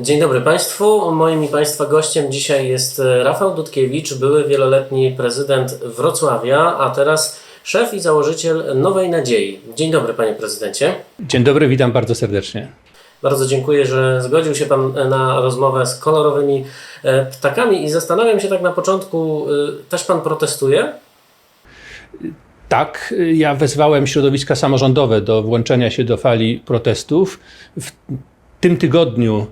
Dzień dobry Państwu. Moim i Państwa gościem dzisiaj jest e, Rafał Dudkiewicz, były wieloletni prezydent Wrocławia, a teraz szef i założyciel Nowej Nadziei. Dzień dobry Panie Prezydencie. Dzień dobry, witam bardzo serdecznie. Bardzo dziękuję, że zgodził się Pan e, na rozmowę z kolorowymi e, ptakami i zastanawiam się tak na początku, też Pan protestuje? Tak, ja wezwałem środowiska samorządowe do włączenia się do fali protestów. W tym tygodniu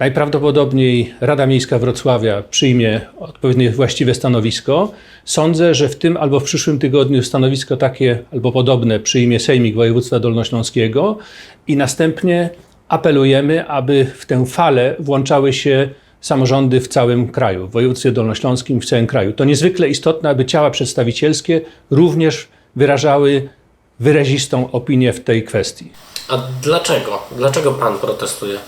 najprawdopodobniej Rada Miejska Wrocławia przyjmie odpowiednie właściwe stanowisko. Sądzę, że w tym albo w przyszłym tygodniu stanowisko takie albo podobne przyjmie Sejmik Województwa Dolnośląskiego i następnie apelujemy, aby w tę falę włączały się samorządy w całym kraju, w województwie dolnośląskim w całym kraju. To niezwykle istotne, aby ciała przedstawicielskie również wyrażały wyrazistą opinię w tej kwestii. A dlaczego? Dlaczego Pan protestuje?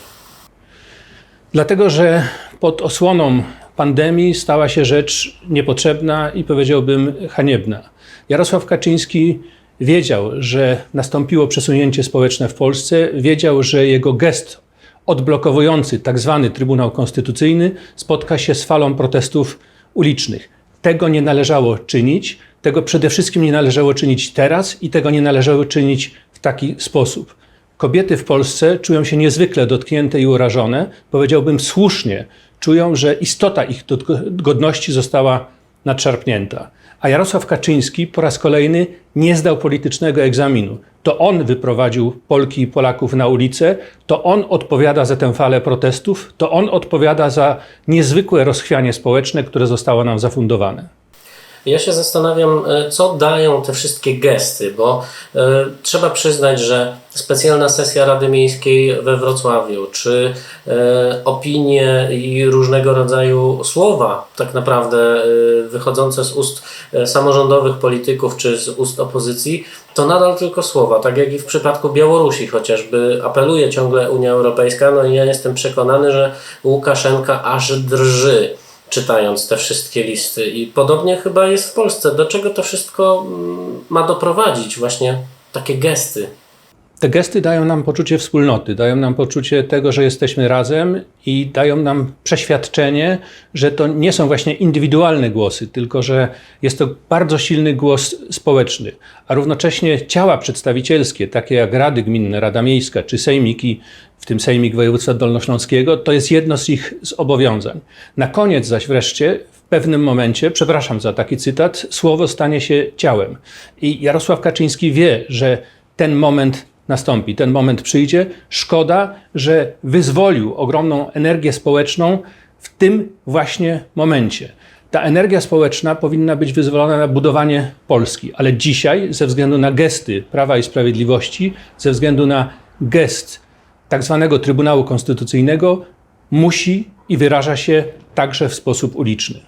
Dlatego, że pod osłoną pandemii stała się rzecz niepotrzebna i powiedziałbym haniebna. Jarosław Kaczyński wiedział, że nastąpiło przesunięcie społeczne w Polsce, wiedział, że jego gest odblokowujący tak zwany Trybunał Konstytucyjny spotka się z falą protestów ulicznych. Tego nie należało czynić, tego przede wszystkim nie należało czynić teraz i tego nie należało czynić w taki sposób. Kobiety w Polsce czują się niezwykle dotknięte i urażone, powiedziałbym słusznie, czują, że istota ich godności została nadszarpnięta. A Jarosław Kaczyński po raz kolejny nie zdał politycznego egzaminu. To on wyprowadził Polki i Polaków na ulicę, to on odpowiada za tę falę protestów, to on odpowiada za niezwykłe rozchwianie społeczne, które zostało nam zafundowane. Ja się zastanawiam, e, co dają te wszystkie gesty, bo e, trzeba przyznać, że specjalna sesja Rady Miejskiej we Wrocławiu, czy e, opinie i różnego rodzaju słowa, tak naprawdę wychodzące z ust samorządowych polityków czy z ust opozycji, to nadal tylko słowa. Tak jak i w przypadku Białorusi chociażby apeluje ciągle Unia Europejska, no i ja jestem przekonany, że Łukaszenka aż drży czytając te wszystkie listy. I podobnie chyba jest w Polsce. Do czego to wszystko mm, ma doprowadzić? Właśnie takie gesty. Te gesty dają nam poczucie wspólnoty, dają nam poczucie tego, że jesteśmy razem i dają nam przeświadczenie, że to nie są właśnie indywidualne głosy, tylko że jest to bardzo silny głos społeczny, a równocześnie ciała przedstawicielskie, takie jak Rady Gminne, Rada Miejska czy Sejmiki, w tym Sejmik Województwa Dolnośląskiego, to jest jedno z ich zobowiązań. Na koniec zaś wreszcie w pewnym momencie, przepraszam za taki cytat, słowo stanie się ciałem. I Jarosław Kaczyński wie, że ten moment nastąpi, ten moment przyjdzie. Szkoda, że wyzwolił ogromną energię społeczną w tym właśnie momencie. Ta energia społeczna powinna być wyzwolona na budowanie Polski, ale dzisiaj, ze względu na gesty Prawa i Sprawiedliwości, ze względu na gest tak zwanego Trybunału Konstytucyjnego, musi i wyraża się także w sposób uliczny.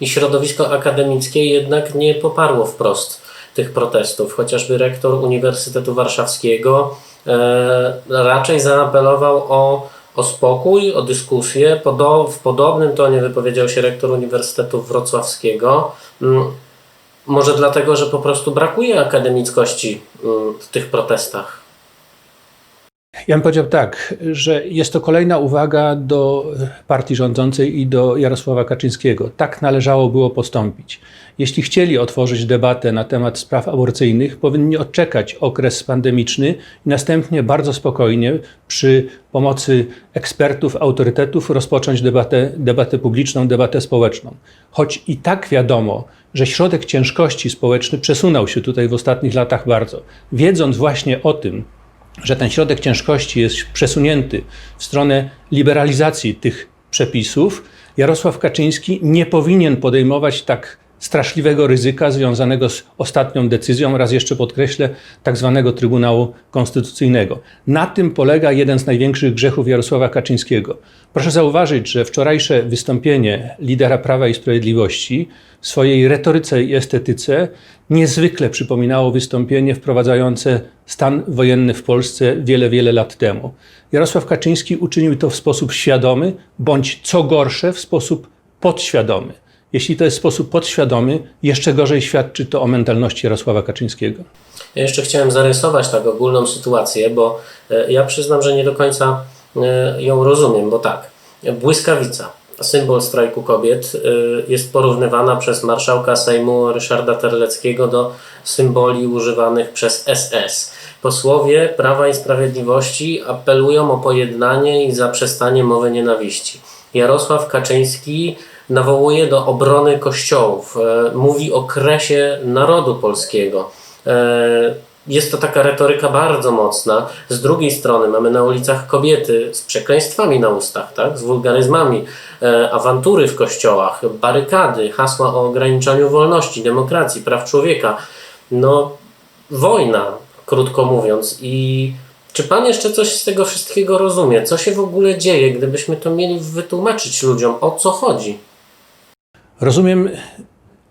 I środowisko akademickie jednak nie poparło wprost tych protestów. Chociażby rektor Uniwersytetu Warszawskiego e, raczej zaapelował o, o spokój, o dyskusję. W podobnym tonie wypowiedział się rektor Uniwersytetu Wrocławskiego. Mm, może dlatego, że po prostu brakuje akademickości mm, w tych protestach. Ja bym powiedział tak, że jest to kolejna uwaga do partii rządzącej i do Jarosława Kaczyńskiego. Tak należało było postąpić. Jeśli chcieli otworzyć debatę na temat spraw aborcyjnych, powinni odczekać okres pandemiczny i następnie bardzo spokojnie przy pomocy ekspertów, autorytetów rozpocząć debatę, debatę publiczną, debatę społeczną. Choć i tak wiadomo, że środek ciężkości społeczny przesunął się tutaj w ostatnich latach bardzo. Wiedząc właśnie o tym, że ten środek ciężkości jest przesunięty w stronę liberalizacji tych przepisów, Jarosław Kaczyński nie powinien podejmować tak straszliwego ryzyka związanego z ostatnią decyzją, raz jeszcze podkreślę, tak zwanego Trybunału Konstytucyjnego. Na tym polega jeden z największych grzechów Jarosława Kaczyńskiego. Proszę zauważyć, że wczorajsze wystąpienie lidera Prawa i Sprawiedliwości swojej retoryce i estetyce niezwykle przypominało wystąpienie wprowadzające stan wojenny w Polsce wiele, wiele lat temu. Jarosław Kaczyński uczynił to w sposób świadomy, bądź co gorsze, w sposób podświadomy. Jeśli to jest sposób podświadomy, jeszcze gorzej świadczy to o mentalności Jarosława Kaczyńskiego. Ja jeszcze chciałem zarysować tak ogólną sytuację, bo e, ja przyznam, że nie do końca e, ją rozumiem, bo tak. Błyskawica, symbol strajku kobiet, y, jest porównywana przez marszałka Sejmu Ryszarda Terleckiego do symboli używanych przez SS. Posłowie Prawa i Sprawiedliwości apelują o pojednanie i zaprzestanie mowy nienawiści. Jarosław Kaczyński nawołuje do obrony kościołów, e, mówi o kresie narodu polskiego. Jest to taka retoryka bardzo mocna. Z drugiej strony mamy na ulicach kobiety z przekleństwami na ustach, tak? z wulgaryzmami, e, awantury w kościołach, barykady, hasła o ograniczaniu wolności, demokracji, praw człowieka. No, wojna, krótko mówiąc. I czy pan jeszcze coś z tego wszystkiego rozumie? Co się w ogóle dzieje, gdybyśmy to mieli wytłumaczyć ludziom, o co chodzi? Rozumiem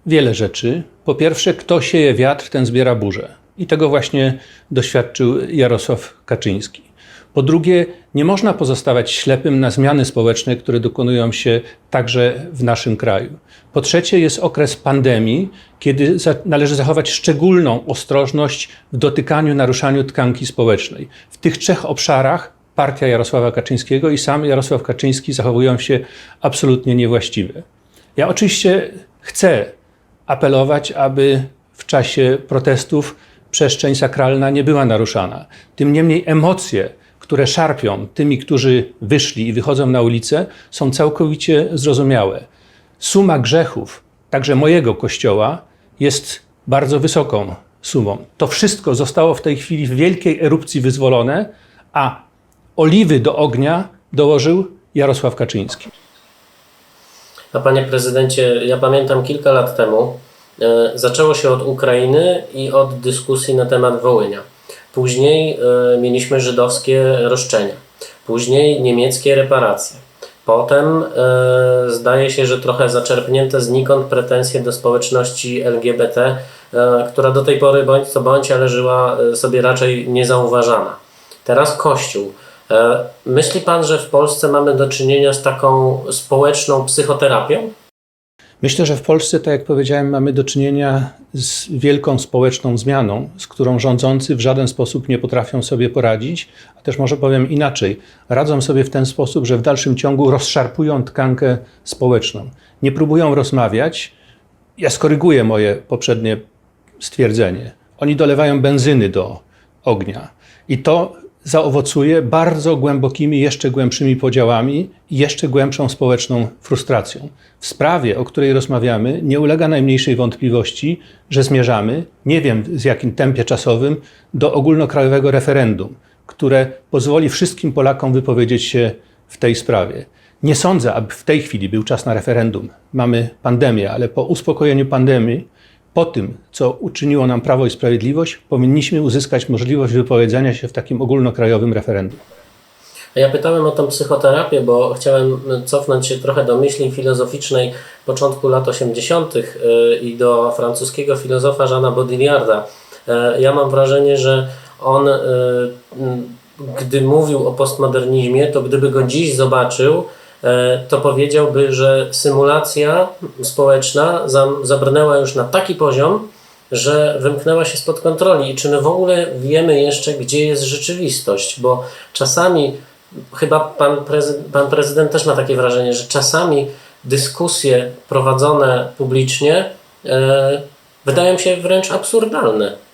wiele rzeczy. Po pierwsze, kto sieje wiatr, ten zbiera burzę. I tego właśnie doświadczył Jarosław Kaczyński. Po drugie, nie można pozostawać ślepym na zmiany społeczne, które dokonują się także w naszym kraju. Po trzecie, jest okres pandemii, kiedy za należy zachować szczególną ostrożność w dotykaniu, naruszaniu tkanki społecznej. W tych trzech obszarach partia Jarosława Kaczyńskiego i sam Jarosław Kaczyński zachowują się absolutnie niewłaściwie. Ja oczywiście chcę apelować, aby w czasie protestów przestrzeń sakralna nie była naruszana. Tym niemniej emocje, które szarpią tymi, którzy wyszli i wychodzą na ulicę, są całkowicie zrozumiałe. Suma grzechów, także mojego kościoła, jest bardzo wysoką sumą. To wszystko zostało w tej chwili w wielkiej erupcji wyzwolone, a oliwy do ognia dołożył Jarosław Kaczyński. A panie prezydencie, ja pamiętam kilka lat temu, zaczęło się od Ukrainy i od dyskusji na temat Wołynia. Później e, mieliśmy żydowskie roszczenia, później niemieckie reparacje. Potem e, zdaje się, że trochę zaczerpnięte znikąd pretensje do społeczności LGBT, e, która do tej pory bądź co bądź, ale żyła e, sobie raczej niezauważana. Teraz Kościół. E, Myśli pan, że w Polsce mamy do czynienia z taką społeczną psychoterapią? Myślę, że w Polsce, tak jak powiedziałem, mamy do czynienia z wielką społeczną zmianą, z którą rządzący w żaden sposób nie potrafią sobie poradzić, a też może powiem inaczej, radzą sobie w ten sposób, że w dalszym ciągu rozszarpują tkankę społeczną. Nie próbują rozmawiać. Ja skoryguję moje poprzednie stwierdzenie. Oni dolewają benzyny do ognia i to zaowocuje bardzo głębokimi, jeszcze głębszymi podziałami i jeszcze głębszą społeczną frustracją. W sprawie, o której rozmawiamy, nie ulega najmniejszej wątpliwości, że zmierzamy, nie wiem z jakim tempie czasowym, do ogólnokrajowego referendum, które pozwoli wszystkim Polakom wypowiedzieć się w tej sprawie. Nie sądzę, aby w tej chwili był czas na referendum. Mamy pandemię, ale po uspokojeniu pandemii po tym, co uczyniło nam Prawo i Sprawiedliwość, powinniśmy uzyskać możliwość wypowiedzenia się w takim ogólnokrajowym referendum. Ja pytałem o tą psychoterapię, bo chciałem cofnąć się trochę do myśli filozoficznej początku lat 80. y, i do francuskiego filozofa Jeana Baudrillarda. E, Ja mam wrażenie, że on, m, gdy mówił o postmodernizmie, to gdyby go dziś zobaczył, e, to powiedziałby, że symulacja społeczna zabrnęła już na taki poziom, że wymknęła się spod kontroli. I czy my w ogóle wiemy jeszcze, gdzie jest rzeczywistość? Bo czasami, chyba pan, prezy- pan prezydent też ma takie wrażenie, że czasami dyskusje prowadzone publicznie e, wydają się wręcz absurdalne.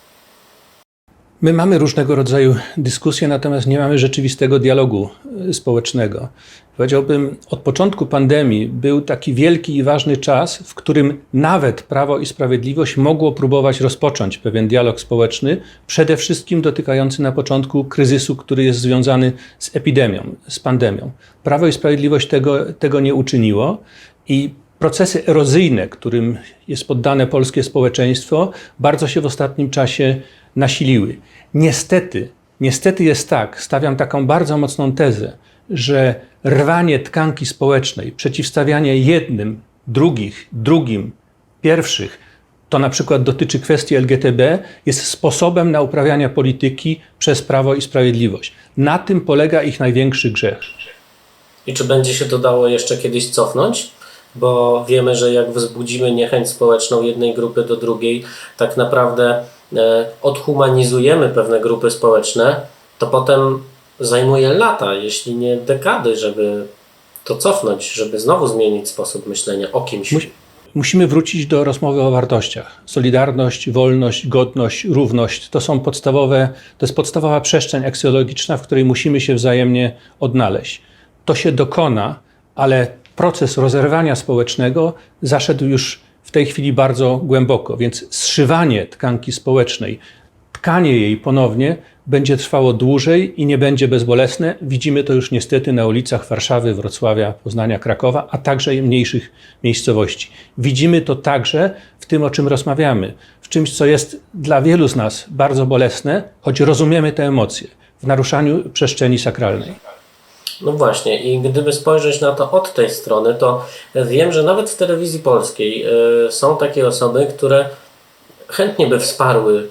My mamy różnego rodzaju dyskusje, natomiast nie mamy rzeczywistego dialogu y, społecznego. Powiedziałbym, od początku pandemii był taki wielki i ważny czas, w którym nawet Prawo i Sprawiedliwość mogło próbować rozpocząć pewien dialog społeczny, przede wszystkim dotykający na początku kryzysu, który jest związany z epidemią, z pandemią. Prawo i Sprawiedliwość tego, tego nie uczyniło i procesy erozyjne, którym jest poddane polskie społeczeństwo, bardzo się w ostatnim czasie nasiliły. Niestety, niestety jest tak, stawiam taką bardzo mocną tezę, że rwanie tkanki społecznej, przeciwstawianie jednym, drugich, drugim, pierwszych, to na przykład dotyczy kwestii LGTB, jest sposobem na uprawianie polityki przez Prawo i Sprawiedliwość. Na tym polega ich największy grzech. I czy będzie się to dało jeszcze kiedyś cofnąć? Bo wiemy, że jak wzbudzimy niechęć społeczną jednej grupy do drugiej, tak naprawdę odhumanizujemy pewne grupy społeczne, to potem zajmuje lata, jeśli nie dekady, żeby to cofnąć, żeby znowu zmienić sposób myślenia o kimś. Musi- Musimy wrócić do rozmowy o wartościach. Solidarność, wolność, godność, równość to są podstawowe, to jest podstawowa przestrzeń aksjologiczna, w której musimy się wzajemnie odnaleźć. To się dokona, ale proces rozerwania społecznego zaszedł już tej chwili bardzo głęboko, więc zszywanie tkanki społecznej, tkanie jej ponownie będzie trwało dłużej i nie będzie bezbolesne. Widzimy to już niestety na ulicach Warszawy, Wrocławia, Poznania, Krakowa, a także mniejszych miejscowości. Widzimy to także w tym, o czym rozmawiamy, w czymś, co jest dla wielu z nas bardzo bolesne, choć rozumiemy te emocje, w naruszaniu przestrzeni sakralnej. No właśnie, i gdyby spojrzeć na to od tej strony, to wiem, że nawet w telewizji polskiej y, są takie osoby, które chętnie by wsparły y,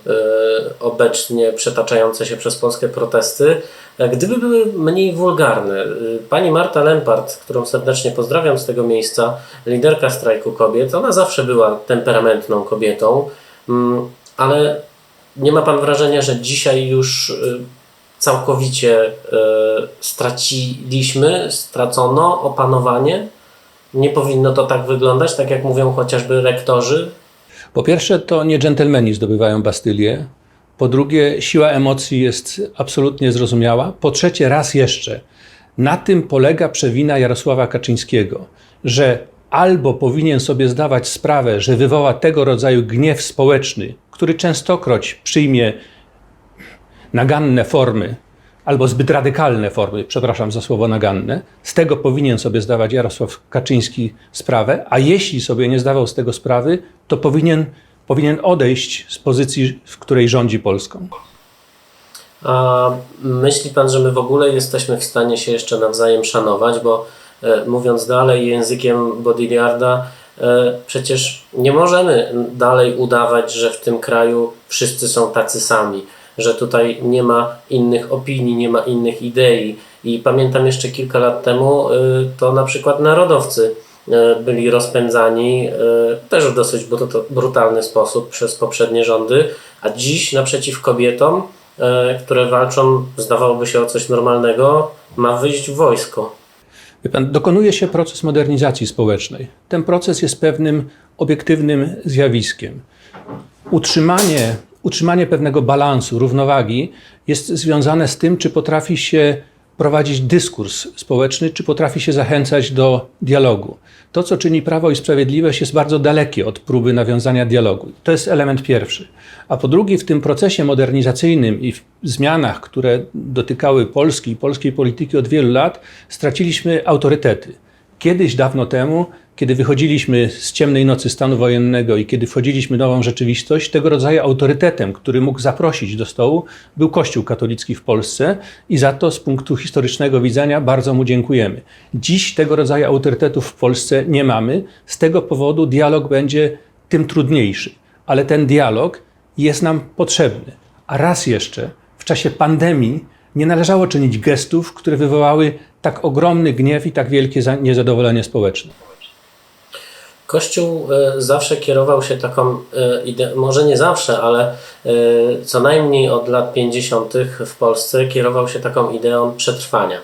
obecnie przetaczające się przez Polskę protesty, e, gdyby były mniej wulgarne. Pani Marta Lempart, którą serdecznie pozdrawiam z tego miejsca, liderka strajku kobiet, ona zawsze była temperamentną kobietą, mm, ale nie ma pan wrażenia, że dzisiaj już całkowicie y, straciliśmy, stracono opanowanie? Nie powinno to tak wyglądać, tak jak mówią chociażby rektorzy? Po pierwsze, to nie dżentelmeni zdobywają Bastylię. Po drugie, siła emocji jest absolutnie zrozumiała. Po trzecie, raz jeszcze, na tym polega przewina Jarosława Kaczyńskiego, że albo powinien sobie zdawać sprawę, że wywoła tego rodzaju gniew społeczny, który częstokroć przyjmie naganne formy, albo zbyt radykalne formy, przepraszam za słowo naganne, z tego powinien sobie zdawać Jarosław Kaczyński sprawę, a jeśli sobie nie zdawał z tego sprawy, to powinien, powinien odejść z pozycji, w której rządzi Polską. A myśli pan, że my w ogóle jesteśmy w stanie się jeszcze nawzajem szanować, bo e, mówiąc dalej językiem Baudrillarda, e, przecież nie możemy dalej udawać, że w tym kraju wszyscy są tacy sami, że tutaj nie ma innych opinii, nie ma innych idei. I pamiętam jeszcze kilka lat temu, e, to na przykład narodowcy e, byli rozpędzani e, też w dosyć brut- brutalny sposób przez poprzednie rządy, a dziś naprzeciw kobietom, które walczą, zdawałoby się o coś normalnego, ma wyjść wojsko. Wie pan, dokonuje się proces modernizacji społecznej. Ten proces jest pewnym obiektywnym zjawiskiem. Utrzymanie, utrzymanie pewnego balansu, równowagi jest związane z tym, czy potrafi się prowadzić dyskurs społeczny, czy potrafi się zachęcać do dialogu. To, co czyni Prawo i Sprawiedliwość, jest bardzo dalekie od próby nawiązania dialogu. To jest element pierwszy. A po drugie, w tym procesie modernizacyjnym i w zmianach, które dotykały Polski i polskiej polityki od wielu lat, straciliśmy autorytety. Kiedyś, dawno temu, kiedy wychodziliśmy z ciemnej nocy stanu wojennego i kiedy wchodziliśmy w nową rzeczywistość, tego rodzaju autorytetem, który mógł zaprosić do stołu, był Kościół katolicki w Polsce i za to z punktu historycznego widzenia bardzo mu dziękujemy. Dziś tego rodzaju autorytetów w Polsce nie mamy, z tego powodu dialog będzie tym trudniejszy, ale ten dialog jest nam potrzebny. A raz jeszcze, w czasie pandemii nie należało czynić gestów, które wywołały tak ogromny gniew i tak wielkie za- niezadowolenie społeczne. Kościół e, zawsze kierował się taką ideą, może nie zawsze, ale e, co najmniej od lat 50. w Polsce kierował się taką ideą przetrwania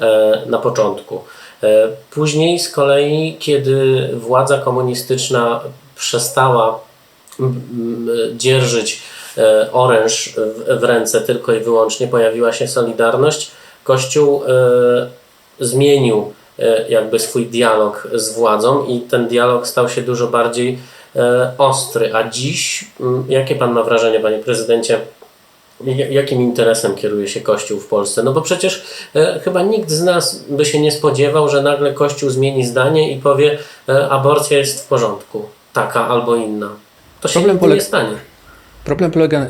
e, na początku. E, Później z kolei, kiedy władza komunistyczna przestała dzierżyć e, oręż w, ręce tylko i wyłącznie, pojawiła się Solidarność, Kościół e, zmienił e, jakby swój dialog z władzą i ten dialog stał się dużo bardziej e, ostry. A dziś, jakie pan ma wrażenie, panie prezydencie, jakim interesem kieruje się Kościół w Polsce? No bo przecież e, chyba nikt z nas by się nie spodziewał, że nagle Kościół zmieni zdanie i powie, e, aborcja jest w porządku, taka albo inna. To się Problem nie stanie. Problem polega,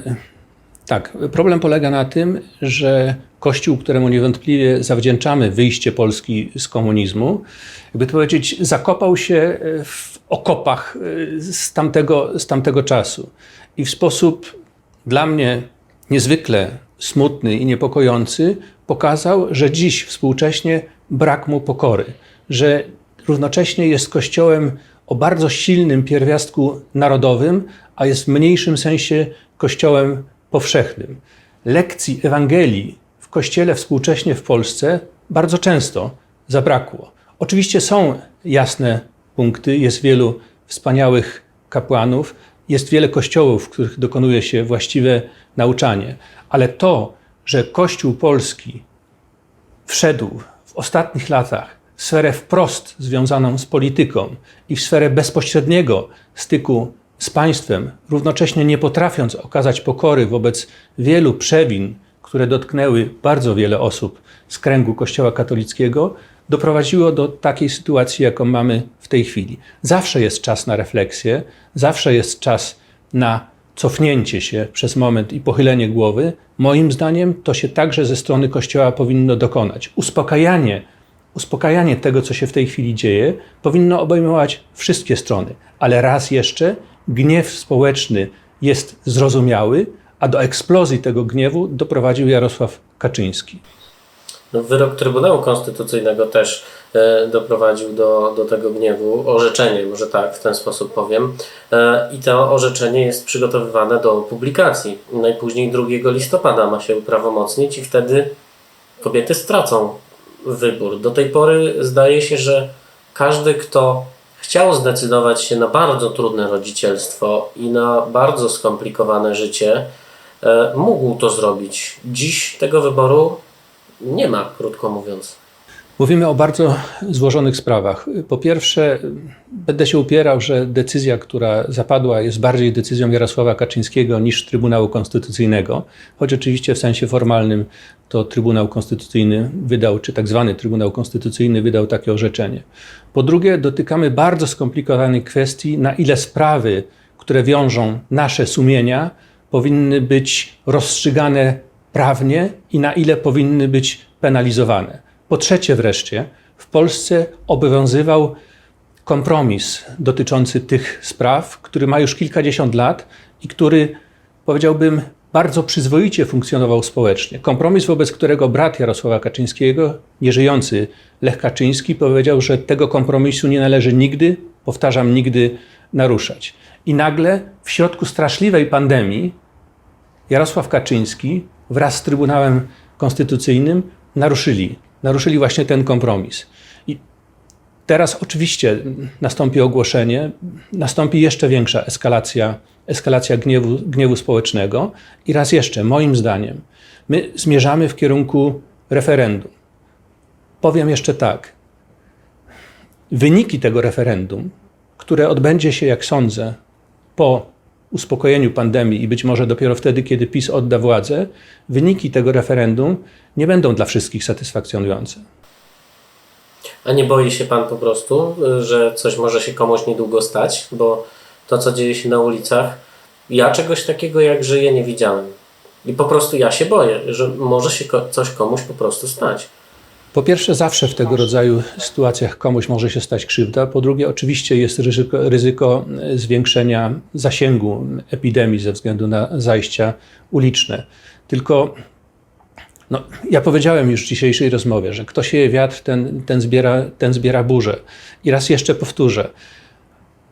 tak, problem polega na tym, że Kościół, któremu niewątpliwie zawdzięczamy wyjście Polski z komunizmu, jakby to powiedzieć, zakopał się w okopach e, z tamtego, z tamtego czasu. I w sposób dla mnie niezwykle smutny i niepokojący pokazał, że dziś współcześnie brak mu pokory, że równocześnie jest kościołem o bardzo silnym pierwiastku narodowym, a jest w mniejszym sensie kościołem powszechnym. Lekcji Ewangelii w kościele współcześnie w Polsce bardzo często zabrakło. Oczywiście są jasne punkty, jest wielu wspaniałych kapłanów, jest wiele kościołów, w których dokonuje się właściwe nauczanie, ale to, że Kościół polski wszedł w ostatnich latach w sferę wprost związaną z polityką i w sferę bezpośredniego styku z państwem, równocześnie nie potrafiąc okazać pokory wobec wielu przewin, które dotknęły bardzo wiele osób z kręgu Kościoła katolickiego, doprowadziło do takiej sytuacji, jaką mamy w tej chwili. Zawsze jest czas na refleksję, zawsze jest czas na cofnięcie się przez moment i pochylenie głowy. Moim zdaniem to się także ze strony Kościoła powinno dokonać. Uspokajanie, uspokajanie tego, co się w tej chwili dzieje, powinno obejmować wszystkie strony, ale raz jeszcze gniew społeczny jest zrozumiały, a do eksplozji tego gniewu doprowadził Jarosław Kaczyński. No, wyrok Trybunału Konstytucyjnego też e, doprowadził do, do tego gniewu. Orzeczenie, może tak w ten sposób powiem. E, I to orzeczenie jest przygotowywane do publikacji. Najpóźniej 2 listopada ma się uprawomocnić i wtedy kobiety stracą wybór. Do tej pory zdaje się, że każdy, kto chciał zdecydować się na bardzo trudne rodzicielstwo i na bardzo skomplikowane życie, e, mógł to zrobić. Dziś tego wyboru nie ma, krótko mówiąc. Mówimy o bardzo złożonych sprawach. Po pierwsze, będę się upierał, że decyzja, która zapadła, jest bardziej decyzją Jarosława Kaczyńskiego niż Trybunału Konstytucyjnego, choć oczywiście w sensie formalnym to Trybunał Konstytucyjny wydał, czy tak zwany Trybunał Konstytucyjny wydał takie orzeczenie. Po drugie, dotykamy bardzo skomplikowanej kwestii, na ile sprawy, które wiążą nasze sumienia, powinny być rozstrzygane prawnie i na ile powinny być penalizowane. Po trzecie wreszcie, w Polsce obowiązywał kompromis dotyczący tych spraw, który ma już kilkadziesiąt lat i który, powiedziałbym, bardzo przyzwoicie funkcjonował społecznie. Kompromis, wobec którego brat Jarosława Kaczyńskiego, nieżyjący Lech Kaczyński, powiedział, że tego kompromisu nie należy nigdy, powtarzam, nigdy naruszać. I nagle w środku straszliwej pandemii Jarosław Kaczyński wraz z Trybunałem Konstytucyjnym naruszyli, naruszyli właśnie ten kompromis. I teraz oczywiście nastąpi ogłoszenie, nastąpi jeszcze większa eskalacja, eskalacja gniewu, gniewu społecznego. I raz jeszcze, moim zdaniem, my zmierzamy w kierunku referendum. Powiem jeszcze tak. Wyniki tego referendum, które odbędzie się, jak sądzę, po uspokojeniu pandemii i być może dopiero wtedy, kiedy PiS odda władzę, wyniki tego referendum nie będą dla wszystkich satysfakcjonujące. A nie boi się pan po prostu, że coś może się komuś niedługo stać? Bo to, co dzieje się na ulicach, ja czegoś takiego jak żyję nie widziałem. I po prostu ja się boję, że może się coś komuś po prostu stać. Po pierwsze, zawsze w tego rodzaju sytuacjach komuś może się stać krzywda. Po drugie, oczywiście jest ryzyko, ryzyko zwiększenia zasięgu epidemii ze względu na zajścia uliczne. Tylko no, ja powiedziałem już w dzisiejszej rozmowie, że kto sieje wiatr, ten, ten, zbiera, ten zbiera burzę. I raz jeszcze powtórzę.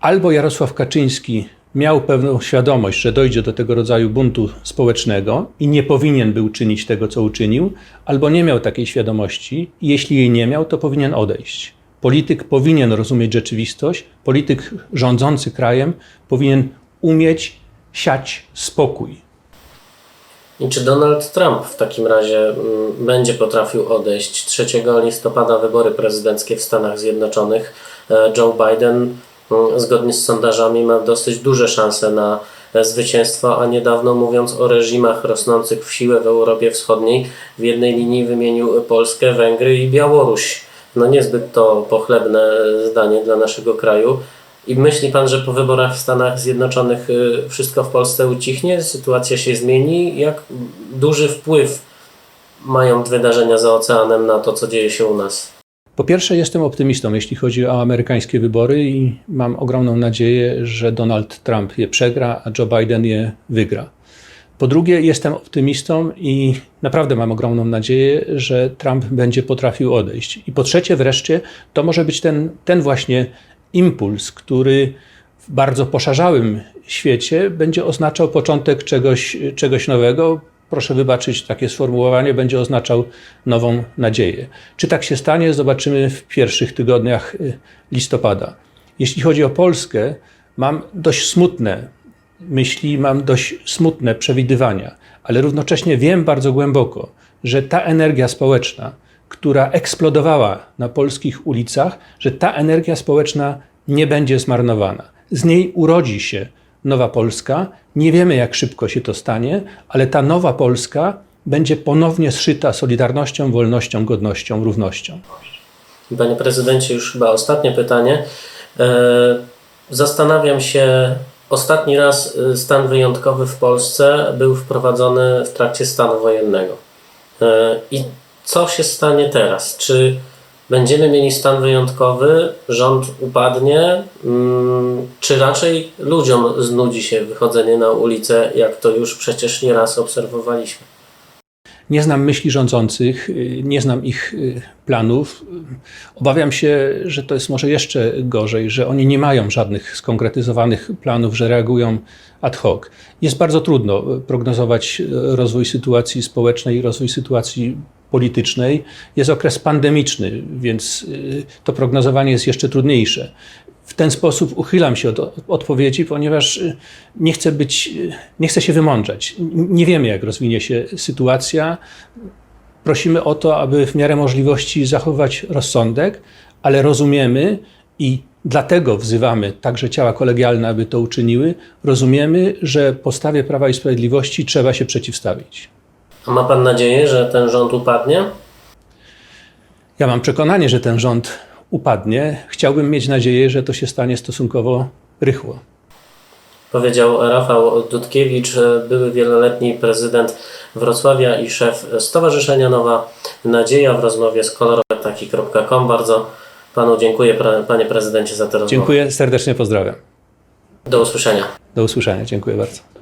Albo Jarosław Kaczyński miał pewną świadomość, że dojdzie do tego rodzaju buntu społecznego i nie powinien był czynić tego, co uczynił, albo nie miał takiej świadomości i jeśli jej nie miał, to powinien odejść. Polityk powinien rozumieć rzeczywistość, polityk rządzący krajem powinien umieć siać spokój. I czy Donald Trump w takim razie mm, będzie potrafił odejść? 3 listopada wybory prezydenckie w Stanach Zjednoczonych. E, Joe Biden zgodnie z sondażami ma dosyć duże szanse na e, zwycięstwo, a niedawno mówiąc o reżimach rosnących w siłę w Europie Wschodniej, w jednej linii wymienił Polskę, Węgry i Białoruś. No niezbyt to pochlebne zdanie dla naszego kraju. I myśli pan, że po wyborach w Stanach Zjednoczonych y, wszystko w Polsce ucichnie, sytuacja się zmieni? Jak duży wpływ mają wydarzenia za oceanem na to, co dzieje się u nas? Po pierwsze, jestem optymistą, jeśli chodzi o amerykańskie wybory i mam ogromną nadzieję, że Donald Trump je przegra, a Joe Biden je wygra. Po drugie, jestem optymistą i naprawdę mam ogromną nadzieję, że Trump będzie potrafił odejść. I po trzecie, wreszcie, to może być ten, ten właśnie impuls, który w bardzo poszarzałym świecie będzie oznaczał początek czegoś, czegoś nowego, proszę wybaczyć, takie sformułowanie będzie oznaczał nową nadzieję. Czy tak się stanie, zobaczymy w pierwszych tygodniach y, listopada. Jeśli chodzi o Polskę, mam dość smutne myśli, mam dość smutne przewidywania, ale równocześnie wiem bardzo głęboko, że ta energia społeczna, która eksplodowała na polskich ulicach, że ta energia społeczna nie będzie zmarnowana. Z niej urodzi się nowa Polska. Nie wiemy, jak szybko się to stanie, ale ta nowa Polska będzie ponownie zszyta solidarnością, wolnością, godnością, równością. Panie prezydencie, już chyba ostatnie pytanie. E, Zastanawiam się, ostatni raz y, stan wyjątkowy w Polsce był wprowadzony w trakcie stanu wojennego. E, I co się stanie teraz? Czy będziemy mieli stan wyjątkowy, rząd upadnie, mm, czy raczej ludziom znudzi się wychodzenie na ulicę, jak to już przecież nieraz obserwowaliśmy? Nie znam myśli rządzących, nie znam ich y, planów. Obawiam się, że to jest może jeszcze gorzej, że oni nie mają żadnych skonkretyzowanych planów, że reagują ad hoc. Jest bardzo trudno prognozować y, rozwój sytuacji społecznej rozwój sytuacji politycznej. Jest okres pandemiczny, więc y, to prognozowanie jest jeszcze trudniejsze. W ten sposób uchylam się od odpowiedzi, ponieważ y, nie chcę być, y, nie chcę się wymądrzać. Nie wiemy, jak rozwinie się sytuacja. Prosimy o to, aby w miarę możliwości zachować rozsądek, ale rozumiemy i dlatego wzywamy także ciała kolegialne, aby to uczyniły. Rozumiemy, że postawie Prawa i Sprawiedliwości trzeba się przeciwstawić. A ma Pan nadzieję, że ten rząd upadnie? Ja mam przekonanie, że ten rząd upadnie. Chciałbym mieć nadzieję, że to się stanie stosunkowo rychło. Powiedział Rafał Dudkiewicz, były wieloletni prezydent Wrocławia i szef Stowarzyszenia Nowa Nadzieja w rozmowie z kolorowetaki.com. Bardzo Panu dziękuję, Panie Prezydencie, za tę rozmowę. Dziękuję, serdecznie pozdrawiam. Do usłyszenia. Do usłyszenia, dziękuję bardzo.